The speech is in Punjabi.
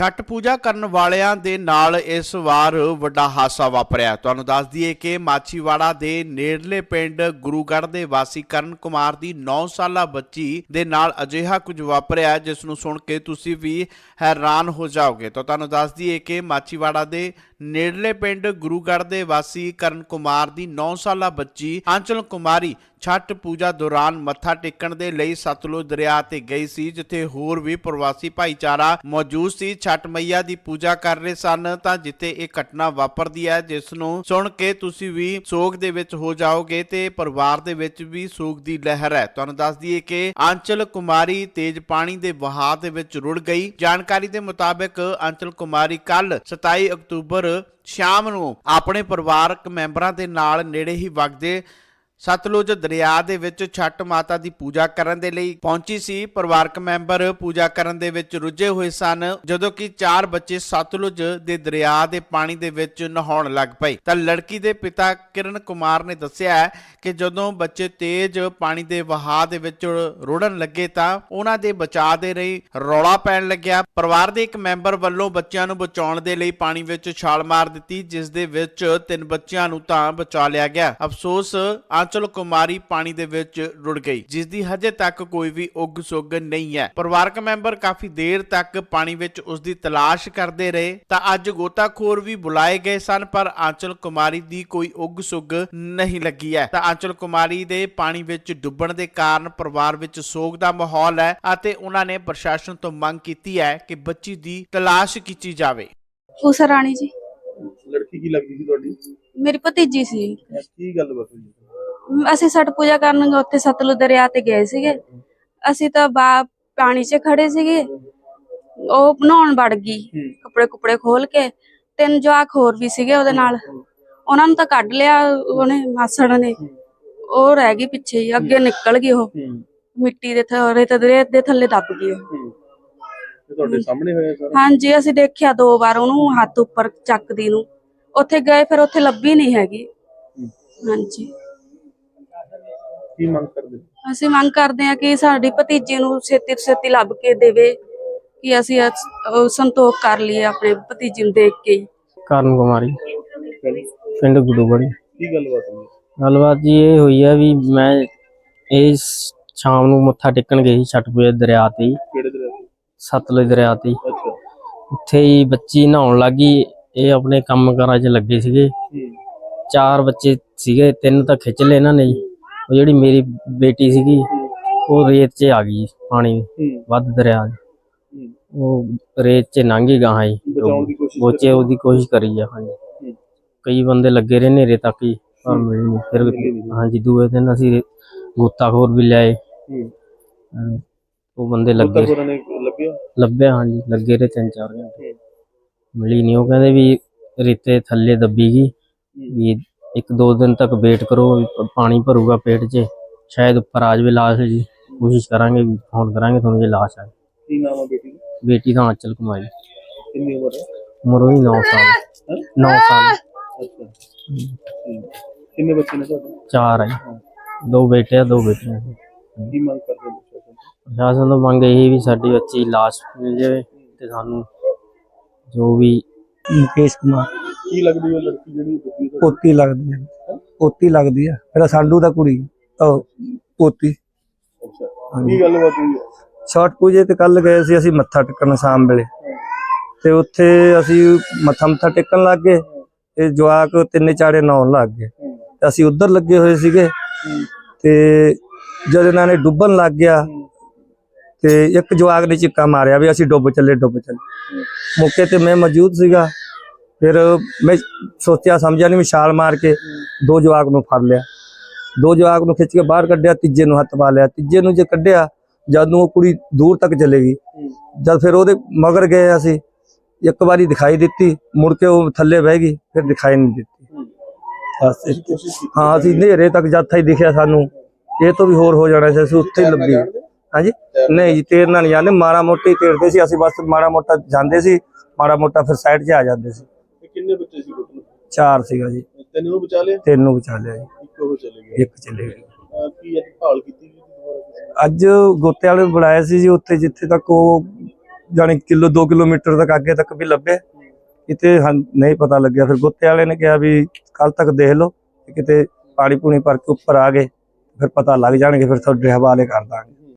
ਛਠ ਪੂਜਾ ਕਰਨ ਵਾਲਿਆਂ ਦੇ ਨਾਲ ਇਸ ਵਾਰ ਵੱਡਾ ਹਾਦਸਾ ਵਾਪਰਿਆ ਤੁਹਾਨੂੰ ਦੱਸ ਦਈਏ ਕਿ ਮਾਛੀਵਾੜਾ ਦੇ ਨੇੜਲੇ ਪਿੰਡ ਗੁਰੂਗੜ੍ਹ ਦੇ ਵਾਸੀ ਕਰਨ ਕੁਮਾਰ ਦੀ 9 ਸਾਲਾ ਬੱਚੀ ਦੇ ਨਾਲ ਅਜਿਹਾ ਕੁਝ ਵਾਪਰਿਆ ਜਿਸ ਨੂੰ ਸੁਣ ਕੇ ਤੁਸੀਂ ਵੀ ਹੈਰਾਨ ਹੋ ਜਾਓਗੇ। ਤਾਂ ਤੁਹਾਨੂੰ ਦੱਸ ਦਈਏ ਕਿ ਮਾਛੀਵਾੜਾ ਦੇ ਨੇੜਲੇ ਪਿੰਡ ਗੁਰੂਗੜ੍ਹ ਦੇ ਵਾਸੀ ਕਰਨ ਕੁਮਾਰ ਦੀ 9 ਸਾਲਾ ਬੱਚੀ ਆਂਚਲ ਕੁਮਾਰੀ ਛਠ ਪੂਜਾ ਦੌਰਾਨ ਮੱਥਾ ਟੇਕਣ ਦੇ ਲਈ ਸਤਲੁਜ ਦਰਿਆ ਤੇ ਗਈ ਸੀ, ਜਿੱਥੇ ਹੋਰ ਵੀ ਪ੍ਰਵਾਸੀ ਭਾਈਚਾਰਾ ਮੌਜੂਦ ਸੀ। ਛਠ ਮਈਆ ਦੀ ਪੂਜਾ ਕਰ ਰਹੇ ਸਨ ਤਾਂ ਜਿੱਥੇ ਇਹ ਘਟਨਾ ਵਾਪਰਦੀ ਹੈ, ਜਿਸ ਨੂੰ ਸੁਣ ਕੇ ਤੁਸੀਂ ਵੀ ਸੋਗ ਦੇ ਵਿੱਚ ਹੋ ਜਾਓਗੇ ਤੇ ਪਰਿਵਾਰ ਦੇ ਵਿੱਚ ਵੀ ਸੋਗ ਦੀ ਲਹਿਰ ਹੈ। ਤੁਹਾਨੂੰ ਦੱਸ ਦਈਏ ਕਿ ਆਂਚਲ ਕੁਮਾਰੀ ਤੇਜ਼ ਪਾਣੀ ਦੇ ਵਹਾਅ ਦੇ ਵਿੱਚ ਰੁੜ ਗਈ। ਜਾਣਕਾਰੀ ਦੇ ਮੁਤਾਬਕ ਆਂਚਲ ਕੁਮਾਰੀ ਕੱਲ 27 ਅਕਤੂਬਰ ਸ਼ਾਮ ਨੂੰ ਆਪਣੇ ਪਰਿਵਾਰਕ ਮੈਂਬਰਾਂ ਦੇ ਨਾਲ ਨੇੜੇ ਹੀ ਵਗਦੇ ਸਤਲੁਜ ਦਰਿਆ ਦੇ ਵਿੱਚ ਛੱਟ ਮਾਤਾ ਦੀ ਪੂਜਾ ਕਰਨ ਦੇ ਲਈ ਪਹੁੰਚੀ ਸੀ। ਪਰਿਵਾਰਕ ਮੈਂਬਰ ਪੂਜਾ ਕਰਨ ਦੇ ਵਿੱਚ ਰੁੱਝੇ ਹੋਏ ਸਨ। ਜਦੋਂ ਕਿ ਚਾਰ ਬੱਚੇ ਸਤਲੁਜ ਦੇ ਦਰਿਆ ਦੇ ਪਾਣੀ ਦੇ ਵਿੱਚ ਨਹਾਉਣ ਲੱਗ ਪਏ। ਤਾਂ ਲੜਕੀ ਦੇ ਪਿਤਾ ਕਿਰਨ ਕੁਮਾਰ ਨੇ ਦੱਸਿਆ ਕਿ ਜਦੋਂ ਬੱਚੇ ਤੇਜ਼ ਪਾਣੀ ਦੇ ਵਹਾਅ ਦੇ ਵਿੱਚ ਰੁੜਨ ਲੱਗੇ ਤਾਂ ਉਹਨਾਂ ਦੇ ਬਚਾਅ ਦੇ ਲਈ ਰੌਲਾ ਪੈਣ ਲੱਗਿਆ। ਪਰਿਵਾਰ ਦੇ ਇੱਕ ਮੈਂਬਰ ਵੱਲੋਂ ਬੱਚਿਆਂ ਨੂੰ ਬਚਾਉਣ ਦੇ ਲਈ ਪਾਣੀ ਵਿੱਚ ਛਾਲ ਮਾਰ ਦਿੱਤੀ, ਜਿਸ ਦੇ ਵਿੱਚ ਤਿੰਨ ਬੱਚਿਆਂ ਨੂੰ ਤਾਂ ਬਚਾ ਲਿਆ ਗਿਆ। ਅਫਸੋਸ ਆਂਚਲ ਕੁਮਾਰੀ ਪਾਣੀ ਦੇ ਵਿੱਚ ਰੁੜ ਗਈ ਜਿਸ ਦੀ ਹਜੇ ਤੱਕ ਕੋਈ ਵੀ ਉੱਗ ਸੁੱਗ ਨਹੀਂ ਹੈ। ਪਰਿਵਾਰਕ ਮੈਂਬਰ ਕਾਫੀ ਦੇਰ ਤੱਕ ਪਾਣੀ ਵਿੱਚ ਉਸ ਦੀ ਤਲਾਸ਼ ਕਰਦੇ ਰਹੇ ਤਾਂ ਅੱਜ ਗੋਤਾਖੋਰ ਵੀ ਬੁਲਾਏ ਗਏ ਸਨ ਪਰ ਆਂਚਲ ਕੁਮਾਰੀ ਦੀ ਕੋਈ ਉੱਗ ਸੁੱਗ ਨਹੀਂ ਲੱਗੀ ਹੈ। ਤਾਂ ਆਂਚਲ ਕੁਮਾਰੀ ਦੇ ਪਾਣੀ ਵਿੱਚ ਡੁੱਬਣ ਦੇ ਕਾਰਨ ਪਰਿਵਾਰ ਵਿੱਚ ਸੋਗ ਦਾ ਮਾਹੌਲ ਹੈ ਅਤੇ ਉਹਨਾਂ ਨੇ ਪ੍ਰਸ਼ਾਸਨ ਤੋਂ ਮੰਗ ਕੀਤੀ ਹੈ ਕਿ ਬੱਚੀ ਦੀ ਤਲਾਸ਼ ਕੀਤੀ ਜਾਵੇ। ਊਸਾ ਰਾਣੀ ਜੀ। ਲੜਕੀ ਕੀ ਲੱਗਦੀ ਸੀ ਤੁਹਾਡੀ? ਮੇਰੀ ਭਤੀਜੀ ਸੀ। ਕੀ ਗੱਲ ਬਸ ਅਸੀਂ ਛਠ ਪੂਜਾ ਕਰਨ ਉੱਥੇ ਸਤਲੁਜ ਦਰਿਆ ਤੇ ਗਏ ਸੀਗੇ। ਅਸੀਂ ਤਾਂ ਬਾ ਪਾਣੀ 'ਚ ਖੜੇ ਸੀਗੇ। ਉਹ ਨਹਾਉਣ ਵੜ ਗਈ ਕੱਪੜੇ ਕੁਪੜੇ ਖੋਲ ਕੇ। ਤਿੰਨ ਜਵਾਕ ਹੋਰ ਵੀ ਸੀਗੇ ਉਹਦੇ ਨਾਲ। ਉਹਨਾਂ ਨੂੰ ਤਾਂ ਕੱਢ ਲਿਆ ਉਹਨੇ ਮਾਸੜ ਨੇ। ਉਹ ਰਹਿ ਗਈ ਪਿੱਛੇ ਹੀ ਅੱਗੇ ਨਿਕਲ ਗਈ ਉਹ। ਮਿੱਟੀ ਦੇ ਥੱਲੇ ਤੇ ਰੇਤ ਦੇ ਥੱਲੇ ਦੱਬ ਗਈ ਉਹ। ਹੂੰ ਤੇ ਤੁਹਾਡੇ ਸਾਹਮਣੇ ਹੋਇਆ ਸਾਰਾ? ਹਾਂਜੀ ਅਸੀਂ ਦੇਖਿਆ ਦੋ ਵਾਰ ਉਹਨੂੰ ਹੱਥ ਉੱਪਰ ਚੱਕਦੀ ਨੂੰ। ਉੱਥੇ ਗਏ ਫਿਰ ਉੱਥੇ ਲੱਭੀ ਨਹੀਂ ਹੈਗੀ। ਹਾਂਜੀ। ਕੀ ਮੰਗ ਕਰਦੇ ਅਸੀਂ ਮੰਗ ਕਰਦੇ ਹਾਂ ਕਿ ਸਾਡੀ ਭਤੀਜੀ ਨੂੰ ਛੇਤੀ ਤੋਂ ਛੇਤੀ ਲੱਭ ਕੇ ਦੇਵੇ ਕਿ ਅਸੀਂ ਸੰਤੋਖ ਕਰ ਲਈਏ ਆਪਣੇ ਭਤੀਜੀ ਨੂੰ ਦੇਖ ਕੇ ਹੀ। ਕਰਨ ਕੁਮਾਰੀ। ਪਿੰਡ ਗੁੱਡੂਗੜੀ ਕੀ ਗੱਲਬਾਤ ਹੋਈ? ਗੱਲਬਾਤ ਜੀ ਇਹ ਹੋਈ ਆ ਵੀ ਮੈਂ ਇਸ ਸ਼ਾਮ ਨੂੰ ਮੱਥਾ ਟੇਕਣ ਗਈ ਸੀ ਛਟਪੂਏ ਦਰਿਆ ਤੇ ਹੀ, ਕਿਹੜੇ ਦਰਿਆ ਤੇ? ਸਤਲੁਜ ਦਰਿਆ ਤੇ ਹੀ। ਅੱਛਾ। ਉੱਥੇ ਹੀ ਬੱਚੀ ਨਹਾਉਣ ਲੱਗੀ। ਇਹ ਆਪਣੇ ਕੰਮ ਕਾਰਾਂ 'ਚ ਲੱਗੇ ਸੀਗੇ। ਹੂੰ। ਚਾਰ ਬੱਚੇ ਸੀਗੇ ਤਿੰਨ ਤਾਂ ਖਿੱਚ ਲਏ ਇਹਨਾਂ ਨੇ ਜੀ। ਉਹ ਜਿਹੜੀ ਮੇਰੀ ਬੇਟੀ ਸੀਗੀ ਉਹ ਰੇਤ 'ਚ ਆ ਗਈ ਪਾਣੀ ਵੱਧ ਦਰਿਆ 'ਚ। ਉਹ ਰੇਤ 'ਚ ਲੰਘੀ ਗਾਹਾਂ ਜੀ ਬੋਚੇ ਉਹਦੀ ਕੋਸ਼ਿਸ਼ ਕਰੀ ਆ ਹਾਂਜੀ। ਕਈ ਬੰਦੇ ਲੱਗੇ ਰਹੇ ਨੇਰੇ ਤੱਕ ਹੀ ਪਰ ਮਿਲੀ ਨਹੀਂ। ਫਿਰ ਹਾਂਜੀ ਦੂਏ ਦਿਨ ਅਸੀਂ ਗੋਤਾਖੋਰ ਵੀ ਲਿਆਏ। ਉਹ ਬੰਦੇ ਲੱਗੇ। ਲੱਭਿਆ? ਹਾਂਜੀ ਲੱਗੇ ਰਹੇ ਤਿੰਨ ਚਾਰ ਘੰਟੇ। ਮਿਲੀ ਨਹੀਂ। ਉਹ ਕਹਿੰਦੇ ਵੀ ਰੇਤੇ ਥੱਲੇ ਦੱਬੀ ਗਈ ਵੀ ਇੱਕ ਦੋ ਦਿਨ ਤੱਕ ਵੇਟ ਕਰੋ ਪਾਣੀ ਭਰੂਗਾ ਪੇਟ 'ਚ ਸ਼ਾਇਦ ਉੱਪਰ ਆ ਜਾਵੇ ਲਾਸ਼ ਜੀ। ਕੋਸ਼ਿਸ਼ ਕਰਾਂਗੇ ਵੀ ਫੋਨ ਕਰਾਂਗੇ ਤੁਹਾਨੂੰ ਜੇ ਲਾਸ਼ ਆਏ। ਕੀ ਨਾਮ ਆ ਬੇਟੀ ਦਾ? ਬੇਟੀ ਦਾ ਆਂਚਲ ਕੁਮਾਰੀ। ਕਿੰਨੀ ਉਮਰ ਹੈ? ਉਮਰ ਉਹਦੀ 9 ਸਾਲ। ਹੈਂ? 9 ਸਾਲ। ਅੱਛਾ। ਕਿੰਨੇ ਬੱਚੇ ਨੇ ਤੁਹਾਡੇ? ਚਾਰ ਹੈ ਦੋ ਬੇਟੇ ਆ ਦੋ ਬੇਟੀਆਂ ਕੀ ਮੰਗ ਕਰਦੇ ਹੋ ਪ੍ਰਸ਼ਾਸਨ ਤੋਂ? ਮੰਗ ਇਹ ਵੀ ਸਾਡੀ ਬੱਚੀ ਲਾਸ਼ ਮਿਲ ਜਾਵੇ ਤੇ ਸਾਨੂੰ ਜੋ ਵੀ ਮੁਕੇਸ਼ ਕੁਮਾਰ। ਕੀ ਲੱਗਦੀ ਹੈ ਲੜਕੀ ਜਿਹੜੀ ਡੁੱਬੀ ਤੁਹਾਡੀ? ਪੋਤੀ ਲੱਗਦੀ ਹੈ। ਪੋਤੀ ਲੱਗਦੀ ਹੈ। ਮੇਰਾ ਸਾਡੂ ਦਾ ਕੁੜੀ ਉਹ ਪੋਤੀ। ਅੱਛਾ। ਕੀ ਗੱਲਬਾਤ ਹੋਈ ਹੈ? ਛਠ ਪੂਜੇ ਤੇ ਕੱਲ ਗਏ ਸੀ ਅਸੀਂ ਮੱਥਾ ਟੇਕਣ ਸ਼ਾਮ ਵੇਲੇ। ਤੇ ਉੱਥੇ ਅਸੀਂ ਮੱਥਾ ਮੱਥਾ ਟੇਕਣ ਲੱਗ ਗਏ ਤੇ ਜਵਾਕ ਤਿੰਨੇ ਚਾੜੇ ਨਹਾਉਣ ਲੱਗ ਗਏ। ਤੇ ਅਸੀਂ ਉੱਧਰ ਲੱਗੇ ਹੋਏ ਸੀਗੇ। ਤੇ ਜਦ ਇਹਨਾਂ ਨੇ ਡੁੱਬਣ ਲੱਗ ਗਿਆ ਤੇ ਇੱਕ ਜਵਾਕ ਨੇ ਚਿੱਕਾ ਮਾਰਿਆ ਵੀ ਅਸੀਂ ਡੁੱਬ ਚੱਲੇ ਡੁੱਬ ਚੱਲੇ। ਮੌਕੇ ਤੇ ਮੈਂ ਮੌਜੂਦ ਸੀਗਾ। ਫਿਰ ਮੈਂ ਸੋਚਿਆ ਸਮਝਿਆ ਨਹੀਂ ਮੈਂ ਛਾਲ ਮਾਰ ਕੇ ਦੋ ਜਵਾਕ ਨੂੰ ਫੜ ਲਿਆ। ਦੋ ਜਵਾਕ ਨੂੰ ਖਿੱਚ ਕੇ ਬਾਹਰ ਕੱਢਿਆ ਤੀਜੇ ਨੂੰ ਹੱਥ ਪਾ ਲਿਆ। ਤੀਜੇ ਨੂੰ ਜੇ ਕੱਢਿਆ ਜਦ ਨੂੰ ਉਹ ਕੁੜੀ ਦੂਰ ਤੱਕ ਚਲੇ ਗਈ। ਜਦ ਫਿਰ ਉਹਦੇ ਮਗਰ ਗਏ ਅਸੀਂ ਇੱਕ ਵਾਰੀ ਦਿਖਾਈ ਦਿੱਤੀ ਮੁੜ ਕੇ ਉਹ ਥੱਲੇ ਬਹਿ ਗਈ ਫਿਰ ਦਿਖਾਈ ਨਹੀਂ ਦਿੱਤੀ। ਹਾਂ ਅਸੀਂ ਹਨੇਰੇ ਤੱਕ ਜਦ ਥਾਈ ਦਿਖਿਆ ਸਾਨੂੰ ਇਹ ਤੋਂ ਵੀ ਹੋਰ ਹੋ ਜਾਣਾ ਸੀ ਅਸੀਂ ਉੱਥੇ ਹੀ ਲੱਭੀ। ਹਾਂਜੀ? ਨਹੀਂ ਜੀ ਤੇਰਨਾ ਨਹੀਂ ਜਾਂਦੇ ਮਾੜਾ ਮੋਟੀ ਤੇਰਦੇ ਸੀ ਅਸੀਂ ਬਸ ਮਾੜਾ ਮੋਟਾ ਜਾਂਦੇ ਸੀ ਮਾੜਾ ਮੋਟਾ ਫਿਰ ਸਾਈਡ 'ਚ ਆ ਜਾਂਦੇ ਸੀ। ਕਿੰਨੇ ਸੀ ਚਾਰ ਸੀਗਾ ਜੀ। ਤਿੰਨ ਨੂੰ ਬਚਾ ਲਿਆ? ਤਿੰਨ ਨੂੰ ਬਚਾ ਲਿਆ ਜੀ। ਇੱਕ ਚਲੇ ਗਿਆ। ਅੱਜ ਭਾਲ ਕੀਤੀ ਗੋਤੇ ਵਾਲੇ ਨੂੰ ਸੀ ਜੀ ਉੱਥੇ ਜਿੱਥੇ ਤੱਕ ਉਹ ਜਾਣੀ ਕਿਲੋ 2 ਕਿਲੋਮੀਟਰ ਤੱਕ ਅੱਗੇ ਤੱਕ ਵੀ ਲੱਭੇ। ਕਿਤੇ ਨਹੀਂ ਪਤਾ ਲੱਗਿਆ। ਫਿਰ ਗੋਤੇ ਵਾਲੇ ਨੇ ਕਿਹਾ ਵੀ ਕੱਲ ਤੱਕ ਦੇਖ ਲਓ ਕਿਤੇ ਪਾਣੀ ਪੂਣੀ ਭਰ ਕੇ ਉੱਪਰ ਆ ਗਏ ਫਿਰ ਪਤਾ ਲੱਗ ਜਾਣਗੇ ਫਿਰ ਤੁਹਾਡੇ ਹਵਾਲੇ ਕਰ ਦਾਂਗੇ।